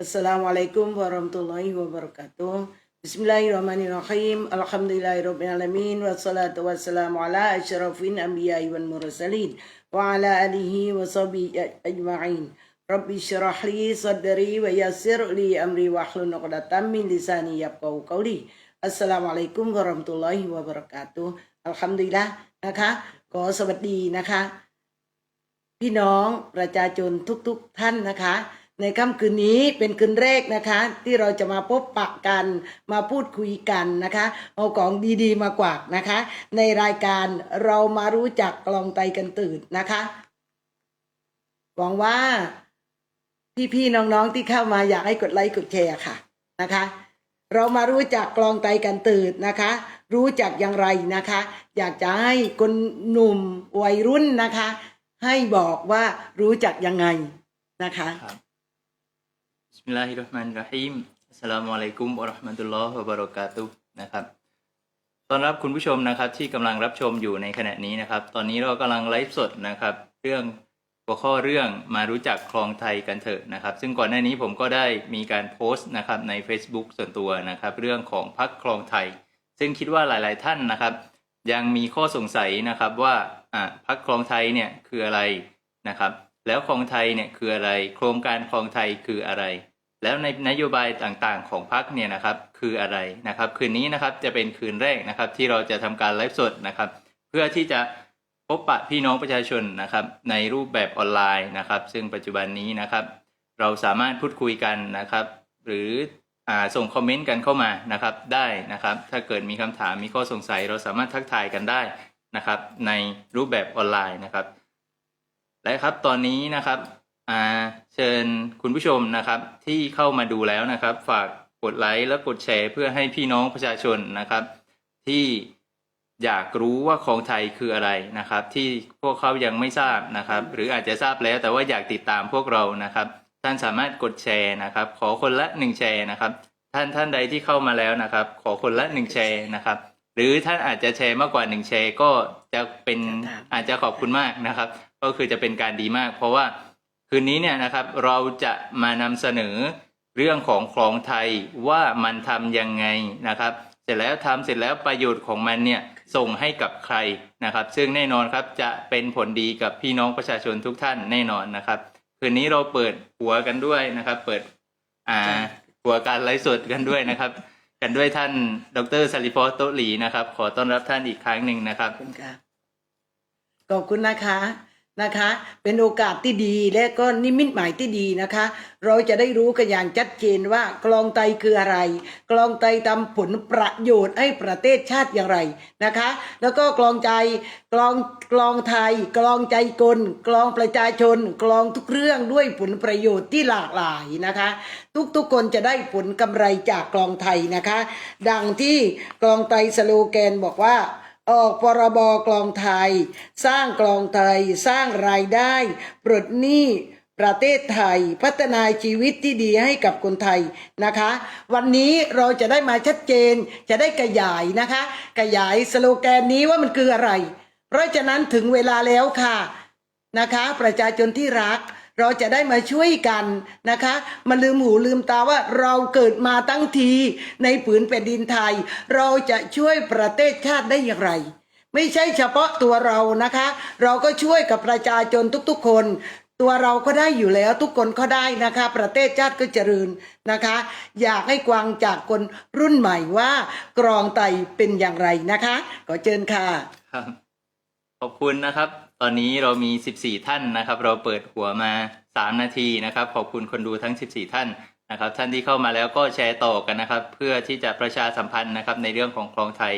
Assalamualaikum warahmatullahi wabarakatuh. Bismillahirrahmanirrahim. Alhamdulillahirrahmanirrahim. Wassalatu wassalamu ala asyrafin anbiya'i wal mursalin. Wa ala alihi wa sahbihi ajma'in. Rabbi syrah li sadri wa yassir li amri wa hlun uqdatam min lisani yafqahu qawli. Assalamualaikum warahmatullahi wabarakatuh. Alhamdulillah นะคะ ขอสวัสดีนะคะ พี่น้องประชาชนทุกๆท่านนะคะ ในค่ำคืนนี้เป็นคืนแรกนะคะ ที่เราจะมาพบปะกันมาพูดคุยกันนะคะ เอาของดีๆมากวากนะคะ ในรายการเรามารู้จักกลองไตกันตื่นนะคะหวังว่าพี่ๆน้องๆที่เข้ามาอยากให้กดไลค์กดแชร์ค่ะนะคะ เรามารู้จักกลองไตกันตื่นนะคะ รู้จักอย่างไรนะคะ อยากจะให้คนหนุ่มวัยรุ่นนะคะ ให้บอกว่ารู้จักยังไงนะคะ Bismillahirrahmanirrahim อัสสลามุอะลัยกุมวะเราะห์มะตุลลอฮ์วะบะเราะกาตุนะครับต้อนรับคุณผู้ชมนะครับที่กำลังรับชมอยู่ในขณะนี้นะครับ ตอนนี้เรากำลังไลฟ์สดนะครับ เรื่องหัวข้อเรื่องมารู้จักคลองไทยกันเถอะนะครับ ซึ่งก่อนหน้านี้ผมก็ได้มีการโพสต์นะครับใน Facebook ส่วนตัวนะครับ เรื่องของพักคลองไทย ซึ่งคิดว่าหลาย ๆ ท่านนะครับ ยังมีข้อสงสัยนะครับว่าอ่าพักคลองไทยเนี่ยคืออะไรนะครับ แล้วคลองไทยเนี่ยคืออะไร โครงการคลองไทยคืออะไร แล้วในนโยบายต่างๆ ของพรรคเนี่ยนะครับคืออะไรนะครับ คืนนี้นะครับจะเป็นคืนแรกนะครับ ที่เราจะทำการไลฟ์สดนะครับ เพื่อที่จะพบปะพี่น้องประชาชนนะครับ ในรูปแบบออนไลน์นะครับ ซึ่งปัจจุบันนี้นะครับ เราสามารถพูดคุยกันนะครับ หรืออส่งคอมเมนต์กันเข้ามานะครับได้นะครับ ถ้าเกิดมีคำถามมีข้อสงสัย เราสามารถทักทายกันได้นะครับ ในรูปแบบออนไลน์นะครับและครับตอนนี้นะครับ เชิญคุณผู้ชมนะครับที่เข้ามาดูแล้วนะครับ ฝากกดไลค์และกดแชร์เพื่อให้พี่น้องประชาชนนะครับ ที่อยากรู้ว่าคลองไทยคืออะไรนะครับ ที่พวกเขายังไม่ทราบนะครับ หรืออาจจะทราบแล้วแต่ว่าอยากติดตามพวกเรานะครับ ท่านสามารถกดแชร์นะครับ ขอคนละหนึ่งแชร์นะครับ ท่านท่านใดที่เข้ามาแล้วนะครับ ขอคนละหนึ่งแชร์นะครับ หรือท่านอาจจะแชร์มากกว่าหนึ่งแชร์ก็จะเป็นครับอาจจะขอบคุณมากนะครับ ก็คือจะเป็นการดีมาก เพราะว่า คืนนี้เนี่ยนะครับเราจะมานำเสนอเรื่องของคลองไทยว่ามันทำยังไงนะครับ เสร็จแล้วทำเสร็จแล้วประโยชน์ของมันเนี่ยส่งให้กับใครนะครับ ซึ่งแน่นอนครับจะเป็นผลดีกับพี่น้องประชาชนทุกท่านแน่นอนนะครับ คืนนี้เราเปิดหัวกันด้วยนะครับ เปิดอ่าหัวการไลฟ์สดกันด้วยนะครับ กันด้วยท่านดรซาลิฟอสโตะหลีนะครับ ขอต้อนรับท่านอีกครั้งหนึ่งนะครับขอบคุณค่ะขอบคุณนะคะ นะคะ เป็นโอกาสที่ดีและก็นิมิตหมายที่ดีนะคะ เราจะได้รู้กันอย่างชัดเจนว่ากลองไตคืออะไร กลองไตทำผลประโยชน์ให้ประเทศชาติอย่างไรนะคะ แล้วก็กลองใจกลองกลองไทย กลองใจกลกลองประชาชน กลองทุกเรื่องด้วยผลประโยชน์ที่หลากหลายนะคะ ทุกๆคนจะได้ผลกำไรจากกลองไทยนะคะ ดังที่กลองไตสโลแกนบอกว่า ออกพรบกลองไทย สร้างกลองไทย สร้างรายได้ปลดหนี้ประเทศไทยพัฒนาชีวิตที่ดีให้กับคนไทยนะคะ วันนี้เราจะได้มาชัดเจนจะได้ขยายนะคะ ขยายสโลแกนนี้ว่ามันคืออะไร เพราะฉะนั้นถึงเวลาแล้วค่ะนะคะ ประชาชนที่รัก เราจะได้มาช่วยกันนะคะมาลืมหูลืมตาว่าเราเกิดมาตั้งทีในผืนแผ่นดินไทย เราจะช่วยประเทศชาติได้อย่างไร ไม่ใช่เฉพาะตัวเรานะคะ เราก็ช่วยกับประชาชนทุกๆ คน ตัวเราก็ได้อยู่แล้วทุกคนก็ได้นะคะ ประเทศชาติก็เจริญนะคะ อยากให้กวางจากคนรุ่นใหม่ว่ากรองไตเป็นอย่างไรนะคะขอเชิญค่ะครับขอบคุณนะครับ ตอนนี้เรามี 14 ท่านนะครับ เราเปิดหัวมา 3 นาทีนะครับ ขอบคุณคนดูทั้ง 14 ท่านนะ ครับ ท่านที่เข้ามาแล้วก็แชร์ต่อกันนะครับ เพื่อที่จะประชาสัมพันธ์นะครับในเรื่องของคลองไทย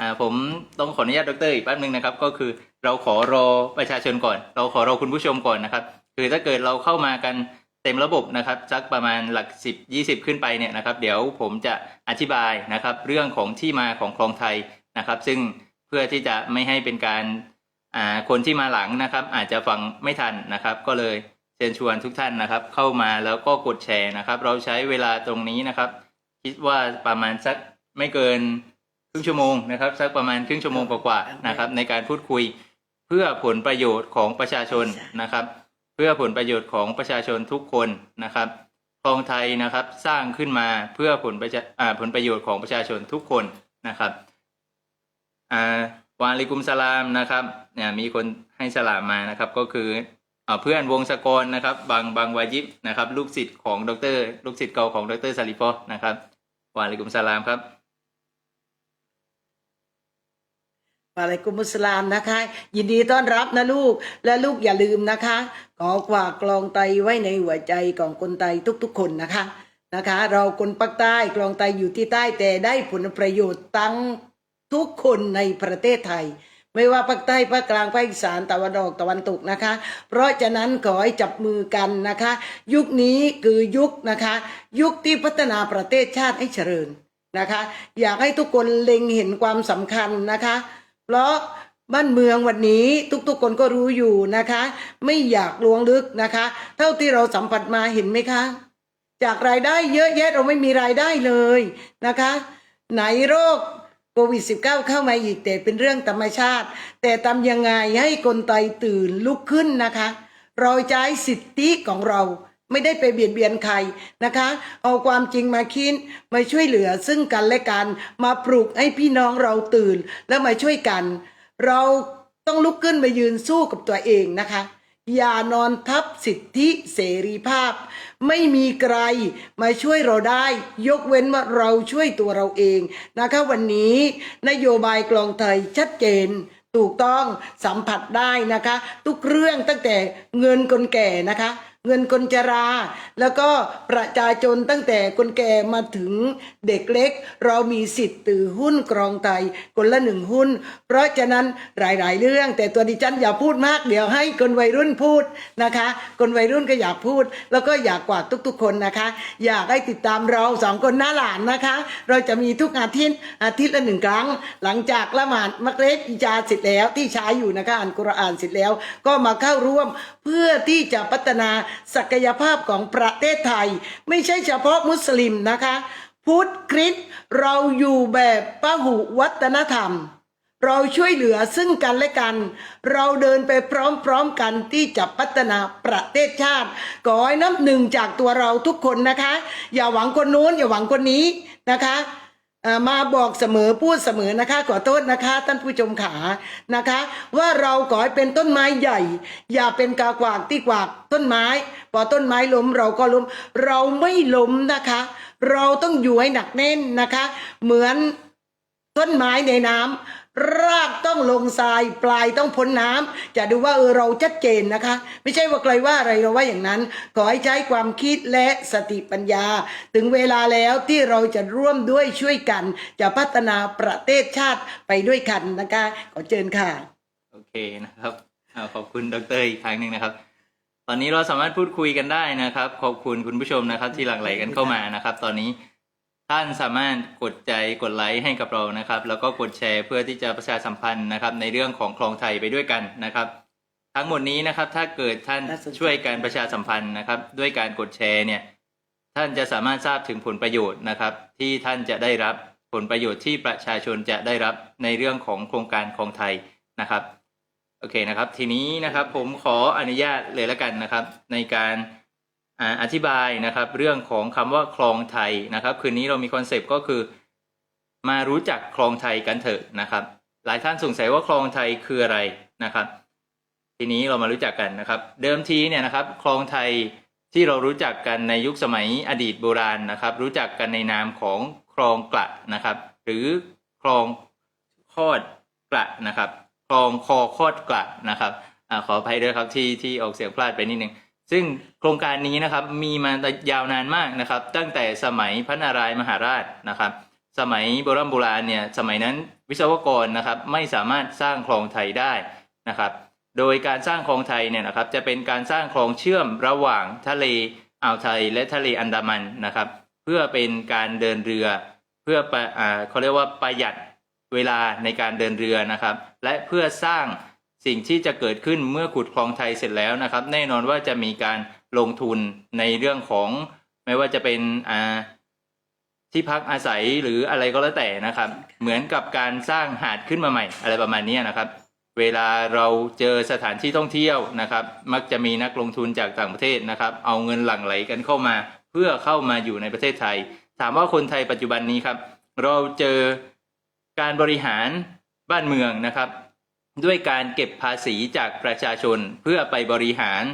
อ่าผมต้องขออนุญาตดรอีกแป๊บนึงนะครับ ก็คือเราขอรอประชาชนก่อน เราขอรอคุณผู้ชมก่อนนะครับ คือถ้าเกิดเราเข้ามากันเต็มระบบนะครับสักประมาณหลัก 10 20 ขึ้นไปเนี่ยนะครับ เดี๋ยวผมจะอธิบายนะครับ เรื่องของที่มาของคลองไทยนะครับ ซึ่งเพื่อที่จะไม่ให้เป็นการ คนที่มาหลังนะครับ อาจจะฟังไม่ทันนะครับ ก็เลยเชิญชวนทุกท่านนะครับ เข้ามาแล้วก็กดแชร์นะครับ เราใช้เวลาตรงนี้นะครับ คิดว่าประมาณสักไม่เกินครึ่งชั่วโมงนะครับสักประมาณครึ่งชั่วโมงกว่าๆนะครับ ในการพูดคุยเพื่อผลประโยชน์ของประชาชนนะครับ เพื่อผลประโยชน์ของประชาชนทุกคนนะครับคลองไทยนะครับสร้างขึ้นมาเพื่อผลประผลประโยชน์ของประชาชนทุกคนนะครับอ่า วาลิกุมสลามนะครับเนี่ยมีคนให้สลามมานะครับ ก็คืออ่าเพื่อนวงศกรนะครับบางบางวายิบนะครับ ลูกศิษย์ของดร ลูกศิษย์เก่าของดรซาลิฟอนะครับวาลิกุมสลามครับวะอะลัยกุมุสลามนะคะ ยินดีต้อนรับนะลูกและลูกอย่าลืมนะคะ ขอฝากลองไตไว้ในหัวใจของคนไทยทุกๆคนนะคะนะคะ เราคนภาคใต้กลองไตอยู่ที่ใต้แต่ได้ผลประโยชน์ตั้ง ทุกคนในประเทศไทย ไม่ว่าภาคใต้ภาคกลางภาคอีสานตะวันออกตะวันตกนะคะ เพราะฉะนั้นขอให้จับมือกันนะคะ ยุคนี้คือยุคนะคะ ยุคที่พัฒนาประเทศชาติให้เจริญนะคะ อยากให้ทุกคนเล็งเห็นความสำคัญนะคะ เพราะบ้านเมืองวันนี้ทุกๆคนก็รู้อยู่นะคะ ไม่อยากลวงลึกนะคะ เท่าที่เราสัมผัสมาเห็นไหมคะ จากรายได้เยอะแยะเราไม่มีรายได้เลยนะคะ ไหนโรค โควิด -19 เข้ามาอีกแต่เป็นเรื่องธรรมชาติ แต่ทำยังไงให้คนไทยตื่นลุกขึ้นนะคะ เราใช้สิทธิของเราไม่ได้ไปเบียดเบียนใครนะคะ เอาความจริงมาคิดมาช่วยเหลือซึ่งกันและกันมาปลุกให้พี่น้องเราตื่นแล้วมาช่วยกัน เราต้องลุกขึ้นมายืนสู้กับตัวเองนะคะ อย่านอนทับสิทธิเสรีภาพ ไม่มีใครมาช่วยเราได้ ยกเว้นว่าเราช่วยตัวเราเองนะคะวันนี้นโยบายกลองไทยชัดเจนถูกต้องสัมผัสได้นะคะ ทุกเรื่องตั้งแต่เงินคนแก่นะคะ เงินคนจรา แล้วก็ประชาชนตั้งแต่คนแก่มาถึงเด็กเล็ก เรามีสิทธิ์ถือหุ้นกรองไตคนละหนึ่งหุ้น เพราะฉะนั้นหลาย ๆ เรื่อง แต่ตัวดิฉันอย่าพูดมากเดี๋ยวให้คนวัยรุ่นพูดนะคะ คนวัยรุ่นก็อยากพูด แล้วก็อยากกว่าทุก ๆ คนนะคะ อยากให้ติดตามเราสองคนหน้าหลานนะคะ เราจะมีทุกอาทิตย์อาทิตย์ละหนึ่งครั้ง หลังจากละหมาดมักเรบอิจาเสร็จแล้วที่ใช้อยู่นะคะอ่านกุรอานเสร็จแล้ว ก็มาเข้าร่วมเพื่อที่จะพัฒนาศักยภาพของประเทศไทย ไม่ใช่เฉพาะมุสลิมนะคะ พุทธคริสต์เราอยู่แบบพหุวัฒนธรรม เราช่วยเหลือซึ่งกันและกัน เราเดินไปพร้อมๆกันที่จะพัฒนาประเทศชาติขอให้น้ำหนึ่งจากตัวเราทุกคนนะคะ อย่าหวังคนนู้นอย่าหวังคนนี้นะคะ มาบอกเสมอพูดเสมอนะคะ ขอโทษนะคะ ท่านผู้ชมขานะคะ ว่าเราขอให้เป็นต้นไม้ใหญ่ อย่าเป็นกากวากที่กวากต้นไม้ พอต้นไม้ล้มเราก็ล้ม เราไม่ล้มนะคะ เราต้องอยู่ให้หนักแน่นนะคะ เหมือนต้นไม้ในน้ำ รากต้องลงทรายปลายต้องพ้นน้ำจะดูว่าเออเราชัดเจนนะคะ ไม่ใช่ว่าใครว่าอะไรเราว่าอย่างนั้น ขอให้ใช้ความคิดและสติปัญญา ถึงเวลาแล้วที่เราจะร่วมด้วยช่วยกัน จะพัฒนาประเทศชาติไปด้วยกันนะคะ ขอเชิญค่ะ โอเคนะครับอขอบคุณดรอีกครั้งหนึ่งนะครับ ตอนนี้เราสามารถพูดคุยกันได้นะครับ ขอบคุณคุณผู้ชมนะครับที่หลั่งไหลกันเข้ามานะครับ ตอนนี้ ท่านสามารถกดใจกดไลค์ให้กับเรานะครับ แล้วก็กดแชร์เพื่อที่จะประชาสัมพันธ์นะครับ ในเรื่องของคลองไทยไปด้วยกันนะครับ ทั้งหมดนี้นะครับถ้าเกิดท่านน่าสนใจช่วยการประชาสัมพันธ์นะครับ ด้วยการกดแชร์เนี่ยท่านจะสามารถทราบถึงผลประโยชน์นะครับ ที่ท่านจะได้รับผลประโยชน์ที่ประชาชนจะได้รับในเรื่องของโครงการคลองไทยนะครับโอเคนะครับ ทีนี้นะครับผมขออนุญาตเลยละกันนะครับ ในการ อธิบายนะครับเรื่องของคำว่าคลองไทยนะครับ คืนนี้เรามีคอนเซปต์ก็คือ มารู้จักคลองไทยกันเถอะนะครับ หลายท่านสงสัยว่าคลองไทยคืออะไรนะครับ ทีนี้เรามารู้จักกันนะครับ เดิมทีเนี่ยนะครับคลองไทยที่เรารู้จักกันในยุคสมัยอดีตโบราณนะครับ รู้จักกันในนามของคลองกระนะครับ หรือคลองคอดกระนะครับคลองคอคอดกระนะครับอขออภัยด้วยครับที่ที่ออกเสียงพลาดไปนิดนึง ซึ่งโครงการนี้นะครับมีมายาวนานมากนะครับ ตั้งแต่สมัยพระนารายมหาราชนะครับ สมัยโบราณโบราณเนี่ยสมัยนั้นวิศวกรนะครับไม่สามารถสร้างคลองไทยได้นะครับ โดยการสร้างคลองไทยเนี่ยนะครับจะเป็นการสร้างคลองเชื่อมระหว่างทะเลอ่าวไทยและทะเลอันดามันนะครับ เพื่อเป็นการเดินเรือ เพื่ออเขาเรียกว่าประหยัดเวลาในการเดินเรือนะครับ และเพื่อสร้าง สิ่งที่จะเกิดขึ้นเมื่อขุดคลองไทยเสร็จแล้วนะครับ แน่นอนว่าจะมีการลงทุนในเรื่องของไม่ว่าจะเป็นอ่าที่พักอาศัยหรืออะไรก็แล้วแต่นะครับ เหมือนกับการสร้างหาดขึ้นมาใหม่ อะไรประมาณนี้นะครับ เวลาเราเจอสถานที่ท่องเที่ยวนะครับ มักจะมีนักลงทุนจากต่างประเทศนะครับ เอาเงินหลั่งไหลกันเข้ามา เพื่อเข้ามาอยู่ในประเทศไทย ถามว่าคนไทยปัจจุบันนี้ครับ เราเจอการบริหารบ้านเมืองนะครับ ด้วยการเก็บภาษีจากประชาชนเพื่อไปบริหาร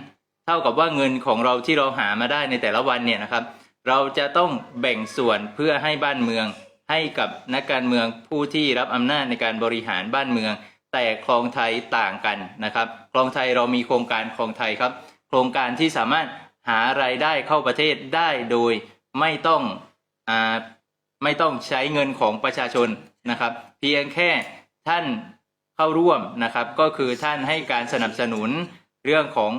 เท่ากับว่าเงินของเราที่เราหามาได้ในแต่ละวันเนี่ยนะครับ เราจะต้องแบ่งส่วนเพื่อให้บ้านเมือง ให้กับนักการเมืองผู้ที่รับอำนาจในการบริหารบ้านเมือง แต่คลองไทยต่างกันนะครับ คลองไทยเรามีโครงการคลองไทยครับ โครงการที่สามารถหารายได้เข้าประเทศได้โดยไม่ต้องอไม่ต้องใช้เงินของประชาชนนะครับ เพียงแค่ท่าน เข้าร่วมนะครับ ก็คือท่านให้การสนับสนุนเรื่องของ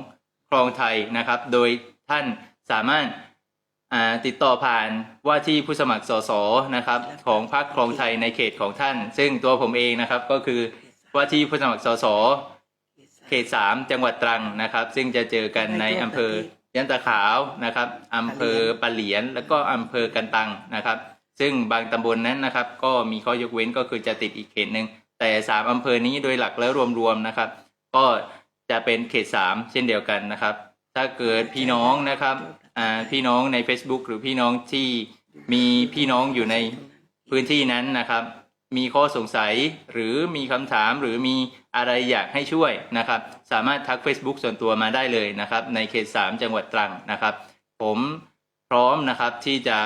คลองไทยนะครับ โดยท่านสามารถติดต่อผ่านว่าที่ผู้สมัครสสนะครับ ของพรรคคลองไทยในเขตของท่าน ซึ่งตัวผมเองนะครับก็คือว่าที่ผู้สมัครสสเขตสามจังหวัดตรังนะครับ ซึ่งจะเจอกันในอำเภอยันตะขาวนะครับอำเภอปะเหลียน แล้วก็อำเภอกันตังนะครับ ซึ่งบางตำบลนั้นนะครับ ก็มีข้อยกเว้นก็คือจะติดอีกเขตหนึ่ง แต่สามอำเภอนี้โดยหลักแล้วรวมๆนะครับ ก็จะเป็นเขตสามเช่นเดียวกันนะครับ ถ้าเกิดพี่น้องนะครับพี่น้องใน Facebook หรือพี่น้องที่มีพี่น้องอยู่ในพื้นที่นั้นนะครับ มีข้อสงสัยหรือมีคำถามหรือมีอะไรอยากให้ช่วยนะครับ สามารถทัก Facebook ส่วนตัวมาได้เลยนะครับ ในเขต 3 จังหวัดตรังนะครับ ผมพร้อมนะครับที่จะ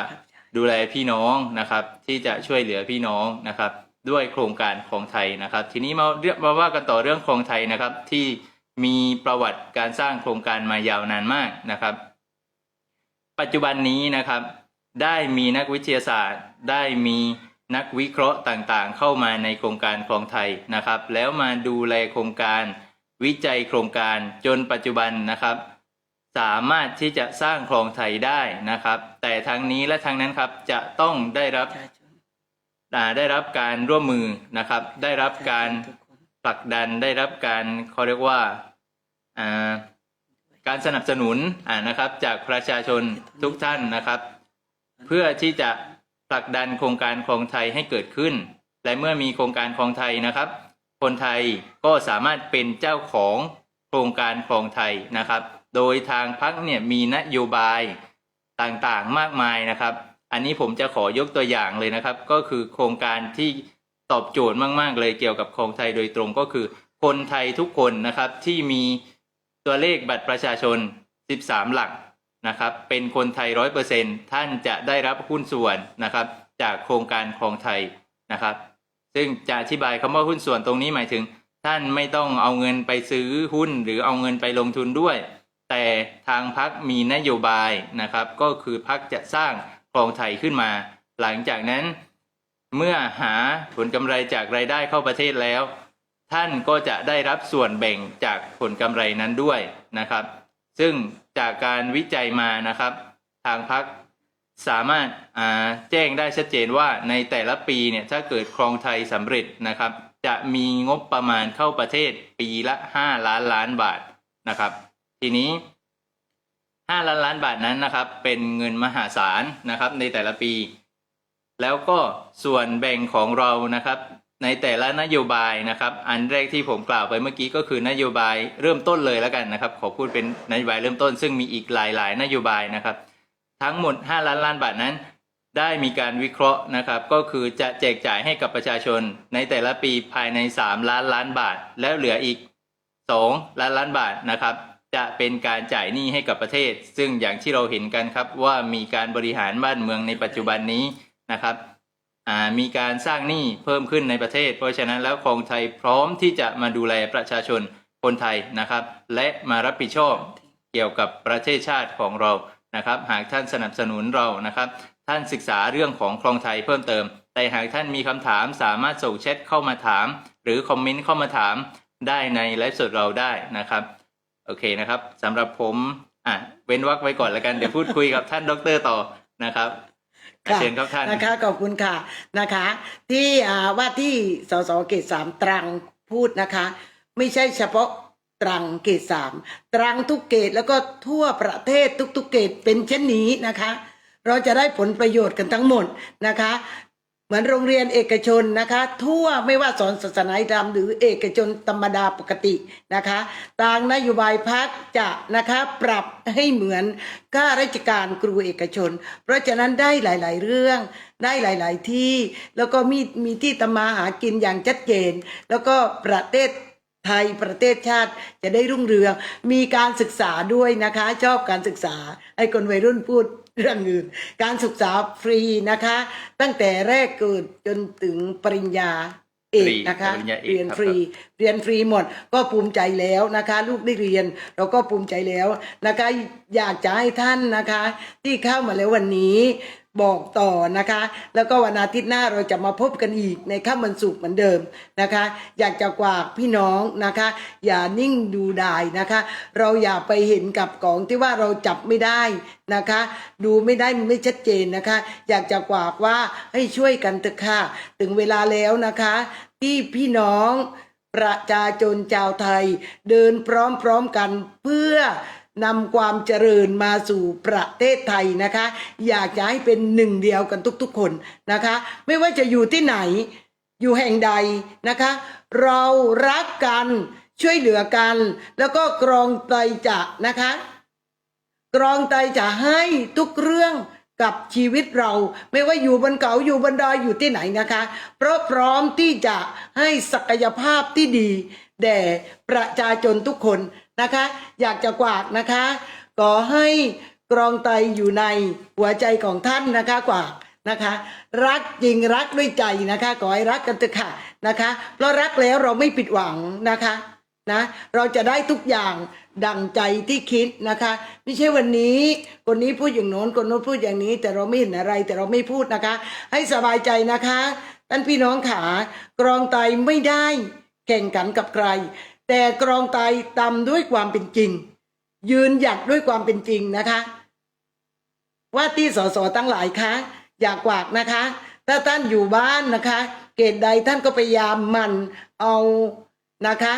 ดูแลพี่น้องนะครับ ที่จะช่วยเหลือพี่น้องนะครับ ด้วยโครงการคลองไทยนะครับ ทีนี้มาเรื่องมาว่ากันต่อเรื่องคลองไทยนะครับ ที่มีประวัติการสร้างโครงการมายาวนานมากนะครับ ปัจจุบันนี้นะครับ ได้มีนักวิทยาศาสตร์ ได้มีนักวิเคราะห์ต่างๆ เข้ามาในโครงการคลองไทยนะครับ แล้วมาดูแลโครงการวิจัยโครงการจนปัจจุบันนะครับ สามารถที่จะสร้างคลองไทยได้นะครับ แต่ทั้งนี้และทั้งนั้นครับจะต้องได้รับ ได้รับการร่วมมือนะครับ ได้รับการผลักดันได้รับการเขาเรียกว่าการสนับสนุนอ่านะครับจากประชาชนทุกท่านนะครับ เพื่อที่จะผลักดันโครงการคลองไทยให้เกิดขึ้น และเมื่อมีโครงการคลองไทยนะครับ คนไทยก็สามารถเป็นเจ้าของโครงการคลองไทยนะครับ โดยทางพักเนี่ยมีนโยบายต่างๆมากมายนะครับ อันนี้ผมจะขอยกตัวอย่างเลยนะครับ ก็คือโครงการที่ตอบโจทย์มาก ๆ เลยเกี่ยวกับคลองไทยโดยตรงก็คือ คนไทยทุกคนนะครับที่มีตัวเลขบัตรประชาชน 13 หลักนะครับ เป็นคนไทยร้อยเปอร์เซ็นท่านจะได้รับหุ้นส่วนนะครับ จากโครงการคลองไทยนะครับ ซึ่งจะอธิบายคำว่าหุ้นส่วนตรงนี้หมายถึง ท่านไม่ต้องเอาเงินไปซื้อหุ้นหรือเอาเงินไปลงทุนด้วย แต่ทางพักมีนโยบายนะครับ ก็คือพักจะสร้าง คลองไทยขึ้นมา หลังจากนั้น เมื่อหาผลกำไรจากรายได้เข้าประเทศแล้ว ท่านก็จะได้รับส่วนแบ่งจากผลกำไรนั้นด้วยนะครับ ซึ่งจากการวิจัยมานะครับ ทางพักสามารถาแจ้งได้ชัดเจนว่าในแต่ละปีเนี่ยถ้าเกิดคลองไทยสำเร็จนะครับ จะมีงบประมาณเข้าประเทศปีละ 5 ล้านล้านบาทนะครับ ทีนี้ 5 ล้านล้านบาทนั้นนะครับ เป็นเงินมหาศาลนะครับ ในแต่ละปี แล้วก็ส่วนแบ่งของเรานะครับ ในแต่ละนโยบายนะครับ อันแรกที่ผมกล่าวไปเมื่อกี้ก็คือนโยบายเริ่มต้นเลยแล้วกันนะครับ ขอพูดเป็นนโยบายเริ่มต้น ซึ่งมีอีกหลาย ๆ นโยบายนะครับ ทั้งหมด 5 ล้านล้านบาทนั้น ได้มีการวิเคราะห์นะครับ ก็คือจะแจกจ่ายให้กับประชาชน ในแต่ละปีภายใน 3 ล้านล้านบาท แล้วเหลืออีก 2 ล้านล้านบาทนะครับ จะเป็นการจ่ายหนี้ให้กับประเทศ ซึ่งอย่างที่เราเห็นกันครับว่ามีการบริหารบ้านเมืองในปัจจุบันนี้นะครับมีการสร้างหนี้เพิ่มขึ้นในประเทศ เพราะฉะนั้นแล้วคลองไทยพร้อมที่จะมาดูแลประชาชนคนไทยนะครับ และมารับผิดชอบเกี่ยวกับประเทศชาติของเรานะครับ หากท่านสนับสนุนเรานะครับ ท่านศึกษาเรื่องของคลองไทยเพิ่มเติม แต่หากท่านมีคำถามสามารถส่งแชทเข้ามาถาม หรือคอมเมนต์เข้ามาถามได้ในไลฟ์สดเราได้นะครับ โอเคนะครับสำหรับผมอะเว้นวรรคไว้ก่อนแล้วกันเดี๋ยวพูดคุยกับท่านดรต่อนะครับอะค่ะเชิญครับท่านนะคะขอบคุณค่ะนะคะ ที่อ่าว่าที่สสเขตสามตรังพูดนะคะ ไม่ใช่เฉพาะตรังเขตสามตรังทุกเขตแล้วก็ทั่วประเทศทุกๆเขตเป็นเช่นนี้นะคะ เราจะได้ผลประโยชน์กันทั้งหมดนะคะ เหมือนโรงเรียนเอกชนนะคะ ทั่วไม่ว่าสอนศาสนาอิสลามหรือเอกชนธรรมดาปกตินะคะต่างนโยบายพักจะนะคะปรับให้เหมือนข้าราชการครูเอกชน เพราะฉะนั้นได้หลาย ๆ เรื่องได้หลาย ๆ ที่แล้วก็มีมีที่ตำมาหากินอย่างชัดเจน แล้วก็ประเทศไทยประเทศชาติจะได้รุ่งเรือง มีการศึกษาด้วยนะคะ ชอบการศึกษาให้คนวัยรุ่นพูด เรื่องอื่น การศึกษาฟรีนะคะ ตั้งแต่แรกเกิดจนถึงปริญญาเอกนะคะปริญญาเอกเรียนครับฟรีเรียนฟรีหมด ก็ภูมิใจแล้วนะคะ ลูกได้เรียนเราก็ภูมิใจแล้วนะคะอยากจะให้ท่านนะคะ ที่เข้ามาแล้ววันนี้ บอกต่อนะคะ แล้วก็วันอาทิตย์หน้าเราจะมาพบกันอีกในค่ำวันศุกร์เหมือนเดิมนะคะ อยากจะกวากพี่น้องนะคะ อย่านิ่งดูดายนะคะ เราอย่าไปเห็นกับของที่ว่าเราจับไม่ได้นะคะ ดูไม่ได้มันไม่ชัดเจนนะคะ อยากจะกวากว่าให้ช่วยกันเถอะค่ะ ถึงเวลาแล้วนะคะ ที่พี่น้องประชาชนชาวไทย เดินพร้อมๆกันเพื่อ นำความเจริญมาสู่ประเทศไทยนะคะ อยากจะให้เป็นหนึ่งเดียวกันทุกๆคนนะคะ ไม่ว่าจะอยู่ที่ไหนอยู่แห่งใดนะคะ เรารักกันช่วยเหลือกัน แล้วก็กรองไตรจะนะคะ กรองไตจะให้ทุกเรื่องกับชีวิตเราไม่ว่าอยู่บนเขาอยู่บนดอยอยู่ที่ไหนนะคะ เพราะพร้อมที่จะให้ศักยภาพที่ดี แด่ประชาชนทุกคน นะคะ อยากจะกวาดนะคะขอให้กรองไตอยู่ในหัวใจของท่านนะคะกวาดนะคะ รักจริงรักด้วยใจนะคะขอให้รักกันเถอะค่ะนะคะ เพราะรักแล้วเราไม่ผิดหวังนะคะนะเราจะได้ทุกอย่างดังใจที่คิดนะคะ ไม่ใช่วันนี้คนนี้พูดอย่างโน้นคนโน้นพูดอย่างนี้ แต่เราไม่เห็นอะไรแต่เราไม่พูดนะคะ ให้สบายใจนะคะท่านพี่น้องขากรองไตไม่ได้แข่งขันกับใคร แต่กรองไตตำด้วยความเป็นจริง ยืนหยัดด้วยความเป็นจริงนะคะ ว่าที่สสตั้งหลายคะอยากกวากนะคะ ถ้าท่านอยู่บ้านนะคะ เกตใดท่านก็พยายามมันเอานะคะ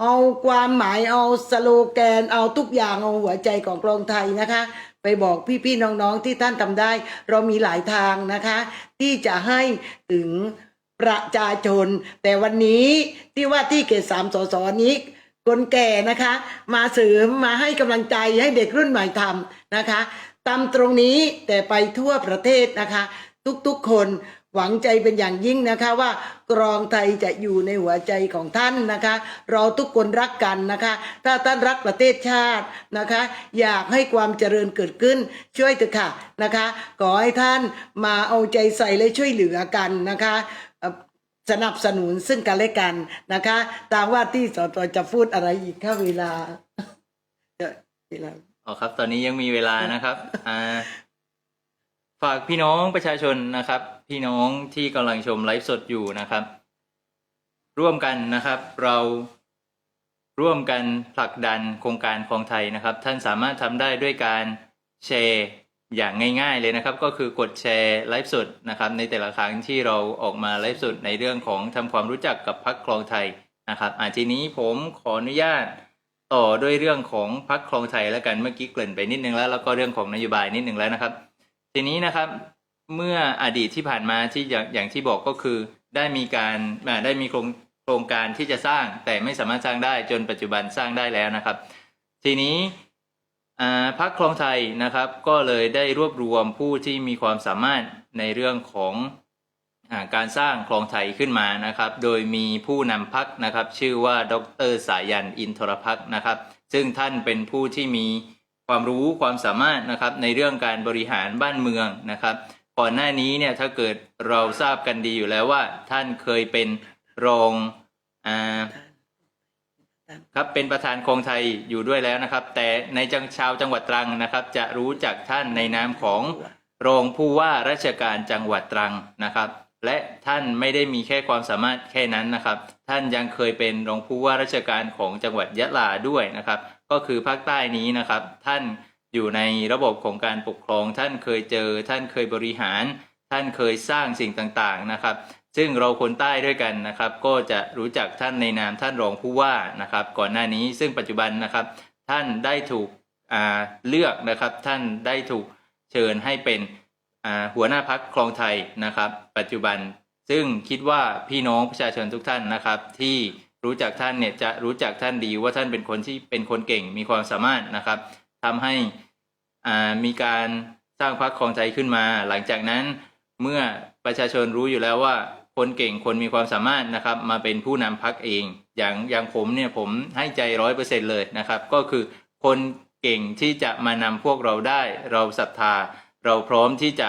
เอาความหมายเอาสโลแกนเอาทุกอย่างเอาหัวใจของกลองไทยนะคะ ไปบอกพี่ๆน้องๆที่ท่านทำได้ เรามีหลายทางนะคะ ที่จะให้ถึง ประชาชน แต่วันนี้ที่ว่าที่เขตสามสสนี้คนแก่นะคะ มาเสริมมาให้กำลังใจให้เด็กรุ่นใหม่ทำนะคะตามตรงนี้แต่ไปทั่วประเทศนะคะ ทุกๆคน หวังใจเป็นอย่างยิ่งนะคะว่ากรองไทยจะอยู่ในหัวใจของท่านนะคะ เราทุกคนรักกันนะคะ ถ้าท่านรักประเทศชาตินะคะ อยากให้ความเจริญเกิดขึ้นช่วยเถอะค่ะนะคะขอให้ท่านมาเอาใจใส่และช่วยเหลือกันนะคะสนับสนุนซึ่งกันและกันนะคะตามว่าที่สตจะพูดอะไรอีกค่ะเวลาเวลาอ๋อครับ ตอนนี้ยังมีเวลานะครับอ่า ฝากพี่น้องประชาชนนะครับ พี่น้องที่กำลังชมไลฟ์สดอยู่นะครับ ร่วมกันนะครับ เราร่วมกันผลักดันโครงการคลองไทยนะครับ ท่านสามารถทำได้ด้วยการแชร์อย่างง่ายๆเลยนะครับ ก็คือกดแชร์ไลฟ์สดนะครับ ในแต่ละครั้งที่เราออกมาไลฟ์สดในเรื่องของทำความรู้จักกับพักคลองไทยนะครับอาทีนี้ผมขออนุญาตต่อด้วยเรื่องของพักคลองไทยแล้วกันเมื่อกี้เกริ่นไปนิดนึงแล้วแล้วก็เรื่องของนโยบายนิดนึงแล้วนะครับ ทีนี้นะครับเมื่ออดีตที่ผ่านมาที่อย่างอย่างที่บอกก็คือได้มีการได้มีโครงโครงการที่จะสร้างแต่ไม่สามารถสร้างได้จนปัจจุบันสร้างได้แล้วนะครับ ทีนี้พักคลองไทยนะครับ ก็เลยได้รวบรวมผู้ที่มีความสามารถในเรื่องของอการสร้างคลองไทยขึ้นมานะครับ โดยมีผู้นำพักนะครับ ชื่อว่าดรสายันอินทรพักนะครับ ซึ่งท่านเป็นผู้ที่มี ความรู้ความสามารถนะครับในเรื่องการบริหารบ้านเมืองนะครับก่อนหน้านี้เนี่ยถ้าเกิดเราทราบกันดีอยู่แล้วว่า ท่านเคยเป็นรองอ่าครับเป็นประธานคงไทยอยู่ด้วยแล้วนะครับ แต่ในจังชาวจังหวัดตรังนะครับ จะรู้จักท่านในนามของรองผู้ว่าราชการจังหวัดตรังนะครับ และท่านไม่ได้มีแค่ความสามารถแค่นั้นนะครับ ท่านยังเคยเป็นรองผู้ว่าราชการของจังหวัดยะลาด้วยนะครับ ก็คือภาคใต้นี้นะครับ ท่านอยู่ในระบบของการปกครอง ท่านเคยเจอ ท่านเคยบริหาร ท่านเคยสร้างสิ่งต่างๆนะครับ ซึ่งเราคนใต้ด้วยกันนะครับ ก็จะรู้จักท่านในนามท่านรองผู้ว่านะครับ ก่อนหน้านี้ซึ่งปัจจุบันนะครับ ท่านได้ถูกเลือกนะครับ ท่านได้ถูกเชิญให้เป็นหัวหน้าพักคลองไทยนะครับ ปัจจุบันซึ่งคิดว่าพี่น้องประชาชนทุกท่านนะครับที่ รู้จักท่านเนี่ยจะรู้จักท่านดีว่าท่านเป็นคนที่เป็นคนเก่งมีความสามารถนะครับทำให้อ่ามีการสร้างพักคลองไทยขึ้นมา หลังจากนั้นเมื่อประชาชนรู้อยู่แล้วว่าคนเก่งคนมีความสามารถนะครับ มาเป็นผู้นำพักเอง อย่างอย่างผมเนี่ยผมให้ใจร้อยเปอร์เซ็นเลยนะครับ ก็คือคนเก่งที่จะมานำพวกเราได้ เราศรัทธา เราพร้อมที่จะ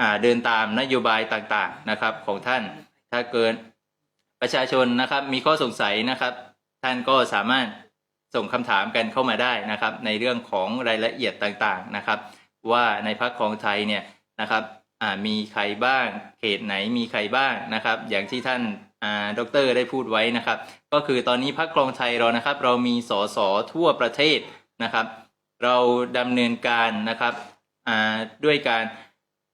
อ่าเดินตามนโยบายต่างๆนะครับของท่าน ถ้าเกิด ประชาชนนะครับมีข้อสงสัยนะครับ ท่านก็สามารถส่งคำถามกันเข้ามาได้นะครับ ในเรื่องของรายละเอียดต่างๆนะครับ ว่าในพักของไทยเนี่ยนะครับอ่ามีใครบ้างเขตไหนมีใครบ้างนะครับ อย่างที่ท่านอ่าดรได้พูดไว้นะครับ ก็คือตอนนี้พักครองไทยเรานะครับ เรามีสสทั่วประเทศนะครับ เราดำเนินการนะครับอ่าด้วยการ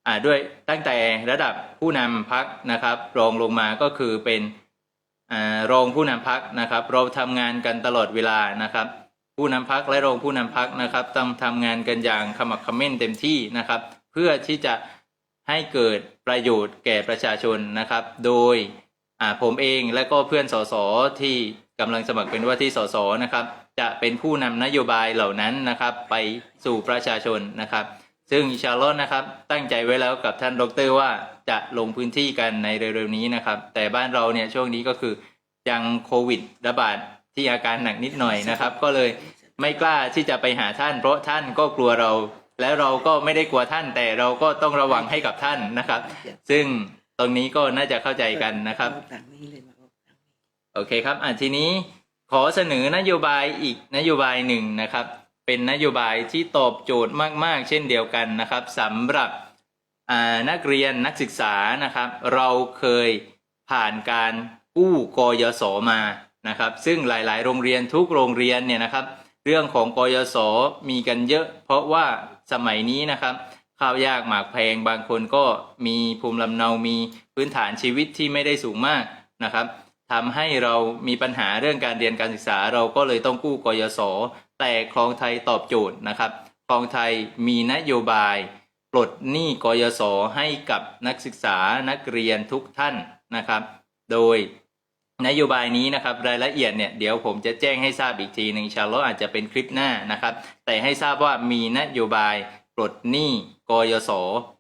อ่าด้วยตั้งแต่ระดับผู้นำพักนะครับ รองลงมาก็คือเป็น รองผู้นำพักนะครับ เราทำงานกันตลอดเวลานะครับ ผู้นำพักและรองผู้นำพักนะครับต้องทำงานกันอย่างขมักขม้นเต็มที่นะครับ เพื่อที่จะให้เกิดประโยชน์แก่ประชาชนนะครับ โดยผมเองและก็เพื่อนสสที่กำลังสมัครเป็นว่าที่สสนะครับ จะเป็นผู้นำนโยบายเหล่านั้นนะครับ ไปสู่ประชาชนนะครับ ซึ่งชาลอฮ์นะครับตั้งใจไว้แล้วกับท่านดรว่า จะลงพื้นที่กันในเร็วๆนี้นะครับ แต่บ้านเราเนี่ยช่วงนี้ก็คือยังโควิดระบาดที่อาการหนักนิดหน่อยนะครับ ก็เลยไม่กล้าที่จะไปหาท่าน เพราะท่านก็กลัวเรา และเราก็ไม่ได้กลัวท่าน แต่เราก็ต้องระวังให้กับท่านนะครับ ซึ่งตรงนี้ก็น่าจะเข้าใจกันนะครับต่างนี้เลยมาเอาต่างนี้โอเคครับอะทีนี้ขอเสนอนโยบายอีกนโยบายหนึ่งนะครับ เป็นนโยบายที่ตอบโจทย์มาก ๆ เช่นเดียวกันนะครับสำหรับอ่า นักเรียนนักศึกษานะครับ เราเคยผ่านการกู้กยศมานะครับ ซึ่งหลาย ๆ โรงเรียนทุกโรงเรียนเนี่ยนะครับ เรื่องของกยศมีกันเยอะ เพราะว่าสมัยนี้นะครับข้าวยากหมากแพงบางคนก็มีภูมิลำเนามีพื้นฐานชีวิตที่ไม่ได้สูงมากนะครับทำให้เรามีปัญหาเรื่องการเรียนการศึกษา เราก็เลยต้องกู้กยศแต่คลองไทยตอบโจทย์นะครับคลองไทยมีนโยบาย ปลดหนี้กยศให้กับนักศึกษานักเรียนทุกท่านนะครับ โดยนโยบายนี้นะครับรายละเอียดเนี่ยเดี๋ยวผมจะแจ้งให้ทราบอีกทีหนึ่งอินชาอัลออาจจะเป็นคลิปหน้านะครับ แต่ให้ทราบว่ามีนโยบายปลดหนี้กยศ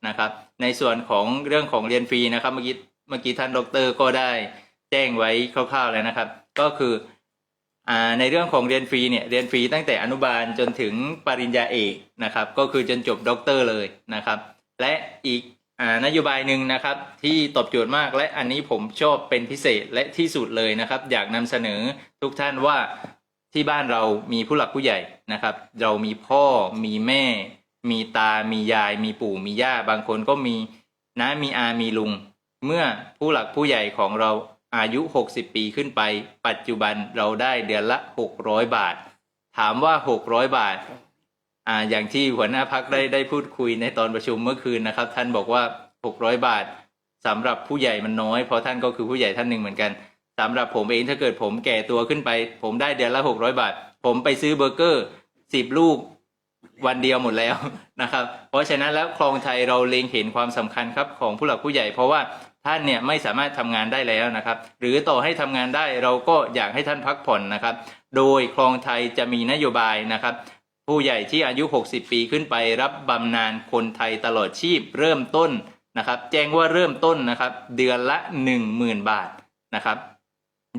นะครับ ในส่วนของเรื่องของเรียนฟรีนะครับเมื่อกี้เมื่อกี้ท่านดรก็ได้แจ้งไว้คร่าวๆแล้วนะครับ ก็คือ ในเรื่องของเรียนฟรีเนี่ยเรียนฟรีตั้งแต่อนุบาลจนถึงปริญญาเอกนะครับก็คือจนจบด็อกเตอร์เลยนะครับ และอีกอนโยบายหนึ่งนะครับที่ตอบโจทย์มากและอันนี้ผมชอบเป็นพิเศษและที่สุดเลยนะครับ อยากนำเสนอทุกท่านว่าที่บ้านเรามีผู้หลักผู้ใหญ่นะครับ เรามีพ่อมีแม่ มีตา มียาย มีปู่มีย่า บางคนก็มีน้ามีอามีลุง เมื่อผู้หลักผู้ใหญ่ของเรา อายุ 60 ปีขึ้นไป ปัจจุบันเราได้เดือนละ 600 บาท ถามว่า 600 บาทอ่าอย่างที่หัวหน้าพักได้ได้พูดคุยในตอนประชุมเมื่อคืนนะครับ ท่านบอกว่า 600 บาทสำหรับผู้ใหญ่มันน้อยเพราะท่านก็คือผู้ใหญ่ท่านหนึ่งเหมือนกันสำหรับผมเองถ้าเกิดผมแก่ตัวขึ้นไป ผมได้เดือนละ 600 บาท ผมไปซื้อเบอร์เกอร์10ลูกวันเดียวหมดแล้วนะครับ เพราะฉะนั้นแล้วคลองไทยเราเล็งเห็นความสำคัญครับของผู้หลักผู้ใหญ่ เพราะว่า ท่านเนี่ยไม่สามารถทำงานได้แล้วนะครับ หรือต่อให้ทำงานได้เราก็อยากให้ท่านพักผ่อนนะครับ โดยคลองไทยจะมีนโยบายนะครับ ผู้ใหญ่ที่อายุ 60 ปีขึ้นไปรับบำนาญคนไทยตลอดชีพเริ่มต้นนะครับ แจ้งว่าเริ่มต้นนะครับ เดือนละ 10,000 บาทนะครับ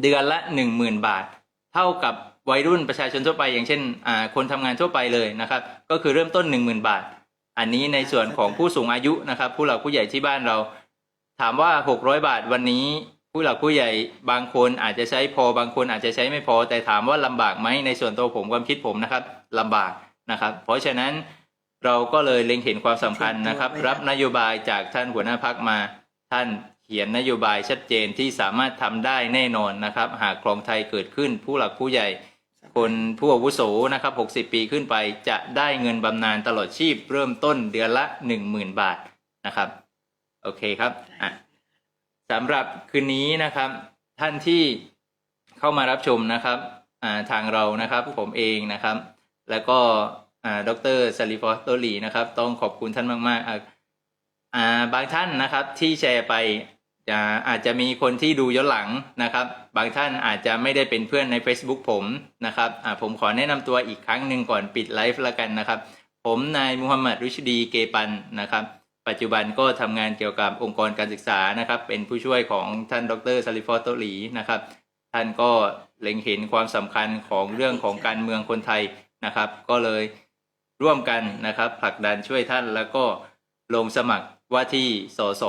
เดือนละ 10,000 บาท เท่ากับวัยรุ่นประชาชนทั่วไป อย่างเช่นอาคนทำงานทั่วไปเลยนะครับ ก็คือเริ่มต้น 10,000 บาท อันนี้ในส่วนของผู้สูงอายุนะครับ ผู้หลักผู้ใหญ่ที่บ้านเรา ถามว่า 600 บาทวันนี้ ผู้หลักผู้ใหญ่บางคนอาจจะใช้พอบางคนอาจจะใช้ไม่พอ แต่ถามว่าลำบากไหมในส่วนตัวผมความคิดผมนะครับลำบากนะครับ เพราะฉะนั้นเราก็เลยเล็งเห็นความสำคัญนะครับ รับนโยบายจากท่านหัวหน้าพักมา ท่านเขียนนโยบายชัดเจนที่สามารถทำได้แน่นอนนะครับ หากคลองไทยเกิดขึ้น ผู้หลักผู้ใหญ่คนผู้อาวุโสนะครับ 60 ปีขึ้นไปจะได้เงินบำนาญตลอดชีพ เริ่มต้นเดือนละ 10,000 บาทนะครับ โอเคครับอะสำหรับคืนนี้นะครับ ท่านที่เข้ามารับชมนะครับทางเรานะครับผมเองนะครับ แล้วก็อ่าดรซาลิฟอสโตลีนะครับ ต้องขอบคุณท่านมากๆบางท่านนะครับที่แชร์ไปอาจจะมีคนที่ดูย้อนหลังนะครับ บางท่านอาจจะไม่ได้เป็นเพื่อนใน Facebook ผมนะครับผมขอแนะนำตัวอีกครั้งหนึ่งก่อนปิดไลฟ์ละกันนะครับ ผมนายมูฮัมหมัดรุชดีเกปันนะครับ ปัจจุบันก็ทำงานเกี่ยวกับองค์กรการศึกษานะครับ เป็นผู้ช่วยของท่านดรซาลิฟอตโตหลีนะครับ ท่านก็เล็งเห็นความสำคัญของเรื่องของการเมืองคนไทยนะครับ ก็เลยร่วมกันนะครับ ผลักดันช่วยท่านแล้วก็ลงสมัครว่าที่สส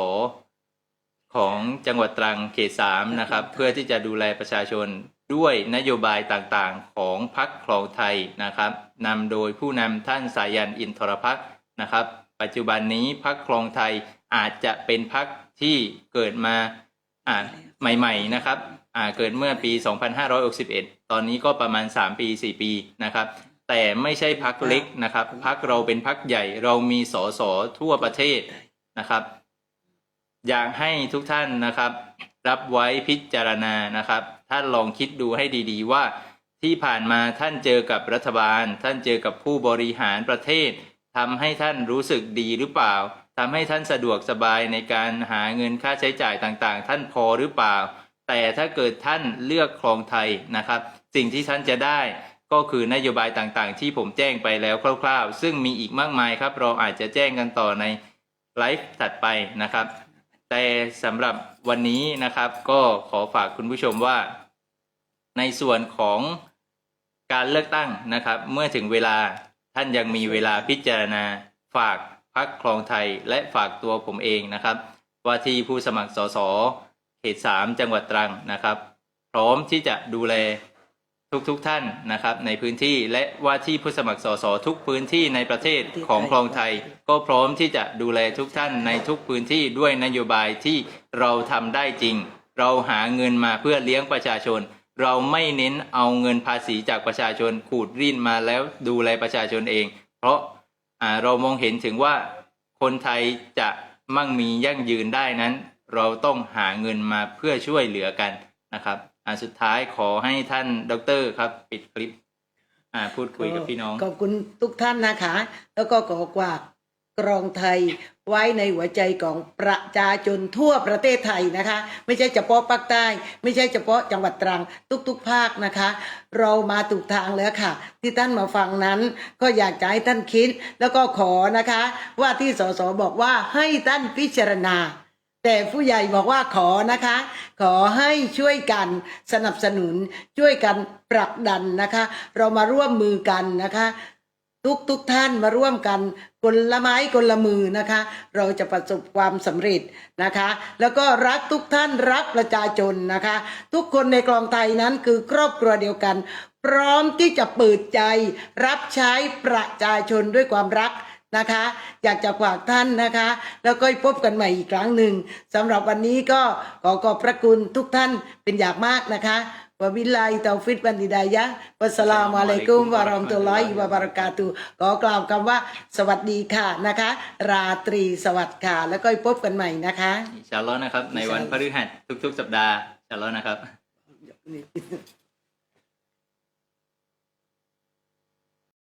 ของจังหวัดตรังเขตสามนะครับ เพื่อที่จะดูแลประชาชนด้วยนโยบายต่างๆ ของพรรคคลองไทยนะครับนำโดยผู้นำท่านสายันอินทรพักษ์นะครับ ปัจจุบันนี้พรรคคลองไทยอาจจะเป็นพรรคที่เกิดมาอ่าใหม่ ๆ นะครับอ่าเกิดเมื่อปี 2561 ตอนนี้ก็ประมาณ 3 ปี 4 ปีนะครับ แต่ไม่ใช่พักเล็กนะครับพักเราเป็นพักใหญ่เรามีสสทั่วประเทศนะครับ อยากให้ทุกท่านนะครับ รับไว้พิจารณานะครับ ท่านลองคิดดูให้ดีๆว่าที่ผ่านมาท่านเจอกับรัฐบาล ท่านเจอกับผู้บริหารประเทศ ทำให้ท่านรู้สึกดีหรือเปล่าทำให้ท่านสะดวกสบายในการหาเงินค่าใช้จ่ายต่างๆ ท่านพอหรือเปล่า แต่ถ้าเกิดท่านเลือกคลองไทยนะครับ สิ่งที่ท่านจะได้ก็คือนโยบายต่างๆ ที่ผมแจ้งไปแล้วคร่าว ๆ ซึ่งมีอีกมากมายครับ เราอาจจะแจ้งกันต่อในไลฟ์ถัดไปนะครับ แต่สำหรับวันนี้นะครับ ก็ขอฝากคุณผู้ชมว่า ในส่วนของการเลือกตั้งนะครับ เมื่อถึงเวลา ท่านยังมีเวลาพิจารณาฝากพักคลองไทยและฝากตัวผมเองนะครับ ว่าที่ผู้สมัครสสเขตสามจังหวัดตรังนะครับ พร้อมที่จะดูแลทุกๆทท่านนะครับ ในพื้นที่และว่าที่ผู้สมัครสสทุกพื้นที่ในประเทศของคลองไทย ก็พร้อมที่จะดูแลทุกท่านในทุกพื้นที่ด้วยนโยบายที่เราทำได้จริง เราหาเงินมาเพื่อเลี้ยงประชาชน เราไม่เน้นเอาเงินภาษีจากประชาชนขูดรีดมาแล้วดูแลประชาชนเอง เพราะเรามองเห็นถึงว่าคนไทยจะมั่งมียั่งยืนได้นั้น เราต้องหาเงินมาเพื่อช่วยเหลือกันนะครับอ่าสุดท้ายขอให้ท่านดรครับ ปิดคลิปอ่าพูดคุยกับพี่น้อง ขอบคุณทุกท่านนะคะ แล้วก็ขอกว่ากรองไทย ไว้ในหัวใจของประชาชนทั่วประเทศไทยนะคะ ไม่ใช่เฉพาะภาคใต้ ไม่ใช่เฉพาะจังหวัดตรังทุกๆ ภาคนะคะ เรามาถูกทางแล้วค่ะ ที่ท่านมาฟังนั้นก็อยากจะให้ท่านคิด แล้วก็ขอนะคะ ว่าที่สสบอกว่าให้ท่านพิจารณา แต่ผู้ใหญ่บอกว่าขอนะคะ ขอให้ช่วยกันสนับสนุนช่วยกันผลักดันนะคะ เรามาร่วมมือกันนะคะ ทุกทุกท่านมาร่วมกันคนลไม้คนละมือนะคะ เราจะประสบความสำเร็จนะคะ แล้วก็รักทุกท่านรักประชาชนนะคะ ทุกคนในกลองไทยนั้นคือครอบครัวเดียวกัน พร้อมที่จะเปิดใจ รับใช้ประชาชนด้วยความรักนะคะ อยากจะฝากท่านนะคะ แล้วก็พบกันใหม่อีกครั้งหนึ่งสำหรับวันนี้ก็ขอขอบพระคุณทุกท่านเป็นอย่างมากนะคะ วะบิลลาฮิตาฟิดบันดิดายะห์วัสสลามุอะลัยกุมวะเราะห์มะตุลลอฮิวะบะเราะกาตุฮ์ขอกล่าวคำว่าสวัสดีค่ะนะคะ ราตรีสวัสดิ์ค่ะแล้วก็พบกันใหม่นะคะอินชาอัลลอฮ์นะครับ ในวันพฤหัสทุก ๆ สัปดาห์อินชาอัลลอฮ์นะครับ